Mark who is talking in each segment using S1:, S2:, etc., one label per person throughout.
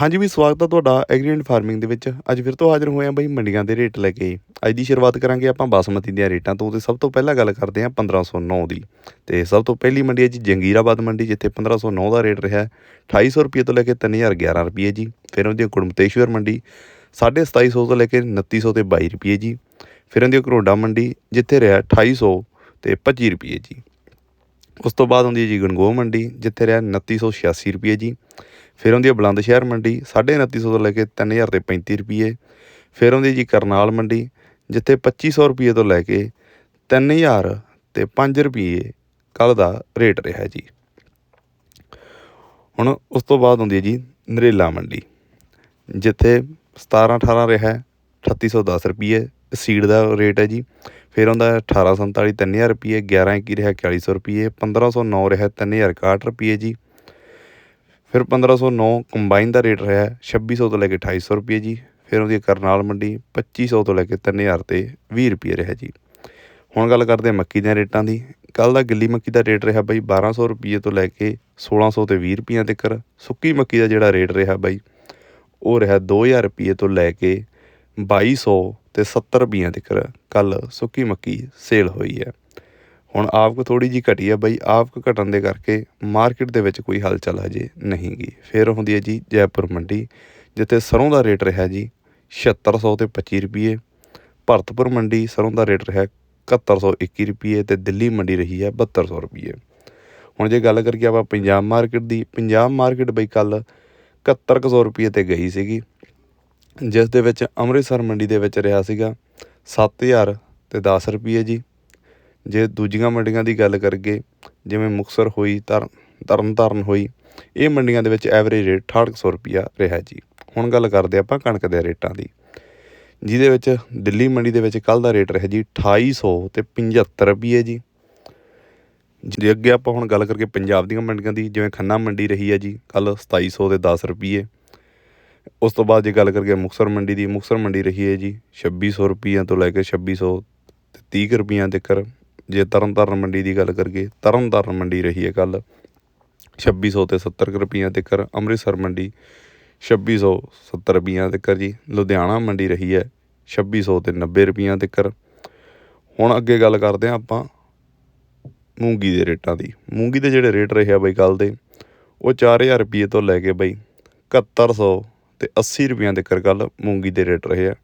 S1: ਹਾਂਜੀ ਵੀ ਸਵਾਗਤ ਹੈ ਤੁਹਾਡਾ ਐਗਰੀਐਂਟ ਫਾਰਮਿੰਗ ਦੇ ਵਿੱਚ। ਅੱਜ ਫਿਰ ਤੋਂ ਹਾਜ਼ਰ ਹੋਏ ਆ ਬਈ ਮੰਡੀਆਂ ਦੇ ਰੇਟ ਲੈ ਕੇ। ਅੱਜ ਦੀ ਸ਼ੁਰੂਆਤ ਕਰਾਂਗੇ ਆਪਾਂ ਬਾਸਮਤੀ ਦੀਆਂ ਰੇਟਾਂ ਤੋਂ ਤੇ ਸਭ ਤੋਂ ਪਹਿਲਾਂ ਗੱਲ ਕਰਦੇ ਹਾਂ 1509 ਦੀ। ਤੇ ਸਭ ਤੋਂ ਪਹਿਲੀ ਮੰਡੀ ਹੈ ਜੀ ਜੰਗੀਰਾਬਾਦ ਮੰਡੀ, ਜਿੱਥੇ 1509 ਦਾ ਰੇਟ ਰਿਹਾ ਹੈ। 2800 ਰੁਪਏ ਤੋਂ ਲੈ ਕੇ 3011 ਰੁਪਏ ਜੀ। ਫਿਰ ਉਹਦੀ ਕੁੜਮਤੇਸ਼ਵਰ ਮੰਡੀ 2750 ਤੋਂ ਲੈ ਕੇ 2900 ਤੇ 22 ਰੁਪਏ ਜੀ। ਫਿਰ ਉਹਦੀ ਘਰੋਡਾ ਮੰਡੀ, ਜਿੱਥੇ ਰਿਹਾ 2800 ਤੇ 25 ਰੁਪਏ ਜੀ। ਉਸ ਤੋਂ ਬਾਅਦ ਆਉਂਦੀ ਹੈ ਜੀ ਗਣਗੋਹ ਮੰਡੀ, ਜਿੱਥੇ ਰਿਹਾ 2986 ਰੁਪਏ ਜੀ। ਫਿਰ ਆਉਂਦੀ ਹੈ ਬੁਲੰਦ ਸ਼ਹਿਰ ਮੰਡੀ 2950 ਤੋਂ ਲੈ ਕੇ 3000 ਤੇ 35 ਰੁਪਏ। ਫਿਰ ਆਉਂਦੀ ਹੈ ਜੀ ਕਰਨਾਲ ਮੰਡੀ, ਜਿੱਥੇ 2500 ਰੁਪਏ ਤੋਂ ਲੈ ਕੇ 3000 ਤੇ 5 ਰੁਪਏ ਕੱਲ ਦਾ ਰੇਟ ਰਿਹਾ ਜੀ। ਹੁਣ ਉਸ ਤੋਂ ਬਾਅਦ ਆਉਂਦੀ ਹੈ ਜੀ ਨਰੇਲਾ ਮੰਡੀ, ਜਿੱਥੇ 17 18 ਰਿਹਾ ਹੈ 3810 ਰੁਪਏ ਸੀਡ ਦਾ ਰੇਟ ਹੈ ਜੀ। ਫਿਰ ਆਉਂਦਾ ਹੈ 1847 3000 ਰੁਪਏ 11 21 ਰਿਹਾ 4100 ਰੁਪਏ 1509 ਰਿਹਾ 3061 ਰੁਪਏ ਜੀ। ਫਿਰ 1509 ਕੰਬਾਈਨ ਦਾ ਰੇਟ ਰਿਹਾ 2600 ਤੋਂ ਲੈ ਕੇ 2800 ਰੁਪਏ ਜੀ। ਫਿਰ ਉਹਦੀ ਕਰਨਾਲ ਮੰਡੀ 2500 ਤੋਂ ਲੈ ਕੇ 3000 ਤੇ 20 ਰੁਪਏ ਰਿਹਾ ਜੀ। ਹੁਣ ਗੱਲ ਕਰਦੇ ਹਾਂ ਮੱਕੀ ਦੇ ਰੇਟਾਂ ਦੀ। ਕੱਲ ਦਾ ਗਿੱਲੀ ਮੱਕੀ ਦਾ ਰੇਟ ਰਿਹਾ ਬਾਈ 1200 ਰੁਪਏ ਤੋਂ ਲੈ ਕੇ 1600 ਤੇ 20 ਰੁਪਈਆਂ ਤੱਕ ਸੁੱਕੀ ਮੱਕੀ ਦਾ ਜਿਹੜਾ ਰੇਟ ਰਿਹਾ ਬਾਈ, ਉਹ ਰਿਹਾ 2000 ਰੁਪਏ ਤੋਂ ਲੈ ਕੇ 2200 ਤੇ 70 ਰੁਪਈਆਂ ਤੱਕ ਕੱਲ ਸੁੱਕੀ ਮੱਕੀ ਸੇਲ ਹੋਈ ਹੈ। ਹੁਣ ਆਪਕ ਥੋੜੀ ਜੀ ਘਟੀ ਹੈ ਬਈ ਆਪਕ ਘਟਣ ਦੇ ਕਰਕੇ ਮਾਰਕੀਟ ਦੇ ਵਿੱਚ ਕੋਈ ਹਲਚਲ ਹਜੇ ਨਹੀਂ ਗੀ। ਫਿਰ ਹੁੰਦੀ ਹੈ ਜੀ ਜੈਪੁਰ ਮੰਡੀ, ਜਿੱਥੇ ਸਰੋਂ ਦਾ ਰੇਟ ਰਿਹਾ ਜੀ 7600 ਤੇ 25 ਰੁਪਏ ਭਰਤਪੁਰ ਮੰਡੀ ਸਰੋਂ ਦਾ ਰੇਟ ਰਿਹਾ 7121 ਰੁਪਏ ਤੇ ਦਿੱਲੀ ਮੰਡੀ ਰਹੀ ਹੈ 7200 ਰੁਪਏ ਹੁਣ ਜੇ ਗੱਲ ਕਰੀਏ ਆਪਾਂ ਪੰਜਾਬ ਮਾਰਕੀਟ ਦੀ, ਪੰਜਾਬ ਮਾਰਕੀਟ ਬਈ ਕੱਲ 7100 ਰੁਪਏ ਤੇ ਗਈ ਸੀਗੀ। ਜਿਸ ਦੇ ਵਿੱਚ ਅੰਮ੍ਰਿਤਸਰ ਮੰਡੀ ਦੇ ਵਿੱਚ ਰਿਹਾ ਸੀਗਾ, ਸੱਤ ਹਜ਼ਾਰ ਅਤੇ ਦਸ ਰੁਪਈਏ ਜੀ। ਜੇ ਦੂਜੀਆਂ ਮੰਡੀਆਂ ਦੀ ਗੱਲ ਕਰੀਏ, ਜਿਵੇਂ ਮੁਕਤਸਰ ਹੋਈ, ਤਰ, ਤਰਨਤਾਰਨ ਹੋਈ, ਇਹ ਮੰਡੀਆਂ ਦੇ ਵਿੱਚ ਐਵਰੇਜ ਰੇਟ 6800 ਰੁਪਈਆ ਰਿਹਾ ਜੀ। ਹੁਣ ਗੱਲ ਕਰਦੇ ਆਪਾਂ ਕਣਕ ਦੇ ਰੇਟਾਂ ਦੀ। ਜਿਹਦੇ ਵਿੱਚ ਦਿੱਲੀ ਮੰਡੀ ਦੇ ਵਿੱਚ ਕੱਲ ਦਾ ਰੇਟ ਰਿਹਾ ਜੀ 2800 ਤੇ 75 ਰੁਪਏ ਜੀ। ਜੇ ਅੱਗੇ ਆਪਾਂ ਹੁਣ ਗੱਲ ਕਰਕੇ ਪੰਜਾਬ ਦੀਆਂ ਮੰਡੀਆਂ ਦੀ, ਜਿਵੇਂ ਖੰਨਾ ਮੰਡੀ ਰਹੀ ਹੈ ਜੀ ਕੱਲ 2700 ਤੇ 10 ਰੁਪਏ ਉਸ ਤੋਂ ਬਾਅਦ ਜੇ ਗੱਲ ਕਰੀਏ ਮੁਕਤਸਰ ਮੰਡੀ ਦੀ, ਮੁਕਤਸਰ ਮੰਡੀ ਰਹੀ ਹੈ ਜੀ 2600 ਰੁਪਈਆਂ ਤੋਂ ਲੈ ਕੇ 2600 ਤੇ 30 ਰੁਪਈਆਂ ਤੱਕਰ ਜੇ ਤਰਨਤਾਰਨ ਮੰਡੀ ਦੀ ਗੱਲ ਕਰੀਏ, ਤਰਨਤਾਰਨ ਮੰਡੀ ਰਹੀ ਹੈ ਕੱਲ 2600 ਤੇ 70 ਰੁਪਈਆਂ ਤੱਕਰ ਅੰਮ੍ਰਿਤਸਰ ਮੰਡੀ 2670 ਰੁਪਈਆਂ ਤੱਕਰ ਜੀ। ਲੁਧਿਆਣਾ ਮੰਡੀ ਰਹੀ ਹੈ 2600 ਤੇ 90 ਰੁਪਈਆਂ ਤੱਕ। ਹੁਣ ਅੱਗੇ ਗੱਲ ਕਰਦੇ ਹਾਂ ਆਪਾਂ ਮੂੰਗੀ ਦੇ ਰੇਟਾਂ ਦੀ। ਮੂੰਗੀ ਦੇ ਜਿਹੜੇ ਰੇਟ ਰਹੇ ਆ ਬਈ ਕੱਲ ਦੇ, ਉਹ 4000 ਰੁਪਏ ਤੋਂ ਲੈ ਕੇ ਬਈ 7100 ਤੇ 80 ਰੁਪਈਆਂ ਤੱਕ ਕੱਲ ਮੂੰਗੀ ਦੇ ਰੇਟ ਰਹੇ ਆ।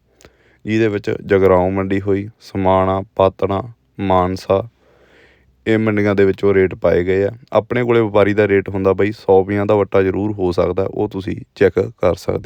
S1: ਜਿਹਦੇ ਵਿੱਚ ਜਗਰਾਉਂ ਮੰਡੀ ਹੋਈ, ਸਮਾਣਾ, ਪਾਤਣਾ, ਮਾਨਸਾ, ਇਹ ਮੰਡੀਆਂ ਦੇ ਵਿੱਚ ਉਹ ਰੇਟ ਪਾਏ ਗਏ ਆ। ਆਪਣੇ ਕੋਲੇ ਵਪਾਰੀ ਦਾ ਰੇਟ ਹੁੰਦਾ ਬਈ 100 ਰੁਪਈਆਂ ਦਾ ਵੱਟਾ ਜ਼ਰੂਰ ਹੋ ਸਕਦਾ, ਉਹ ਤੁਸੀਂ ਚੈੱਕ ਕਰ ਸਕਦੇ